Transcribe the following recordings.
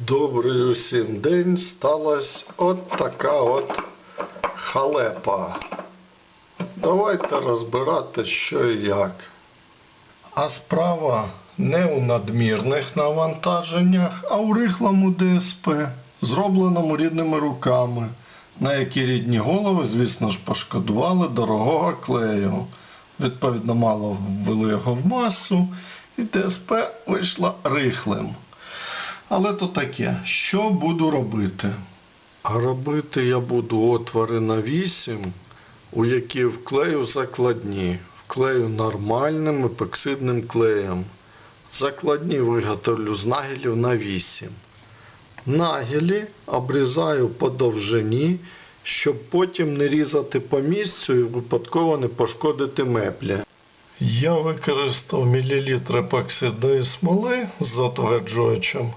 Добрий усім день сталася от така от халепа. Давайте розбирати, що і як. А справа не у надмірних навантаженнях, а у рихлому ДСП, зробленому рідними руками, на які рідні голови, звісно ж, пошкодували дорогого клею. Відповідно, мало ввели його в масу, і ДСП вийшло рихлим. Але то таке, що буду робити? Робити я буду отвори на 8, у які вклею закладні. Вклею нормальним епоксидним клеєм. Закладні виготовлю з нагелів на 8. Нагелі обрізаю по довжині, щоб потім не різати по місцю і випадково не пошкодити меблі. Я використав мілілітр епоксидної смоли з затверджувачем.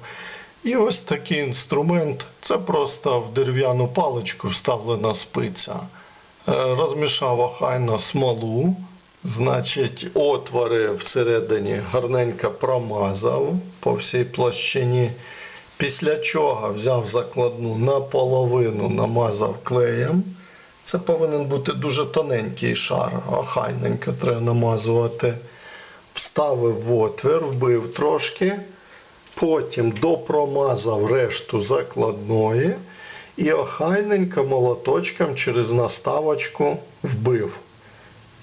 І ось такий інструмент. Це просто в дерев'яну паличку вставлена спиця. Е, Розмішав охайно смолу, значить, отвори всередині гарненько промазав по всій площині. Після чого взяв закладну наполовину, намазав клеєм. Це повинен бути дуже тоненький шар, охайненько треба намазувати. Вставив в отвір, вбив трошки, потім допромазав решту закладної і охайненько молоточком через наставочку вбив.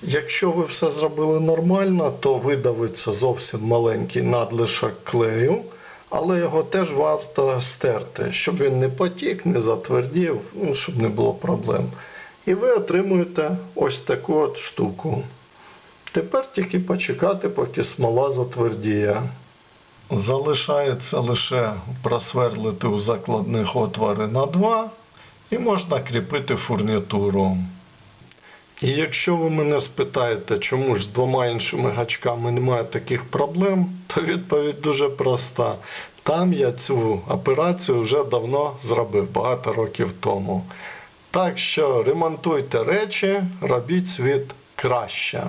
Якщо ви все зробили нормально, то видавиться зовсім маленький надлишок клею, але його теж варто стерти, щоб він не потік, не затвердів, ну, щоб не було проблем. І ви отримуєте ось таку от штуку. Тепер тільки почекати, поки смола затвердіє. Залишається лише просверлити у закладних отвори на 2 і можна кріпити фурнітуру. І якщо ви мене спитаєте, чому ж з двома іншими гачками немає таких проблем, то відповідь дуже проста. Там я цю операцію вже давно зробив, багато років тому. Так що ремонтуйте речі, робіть світ краще.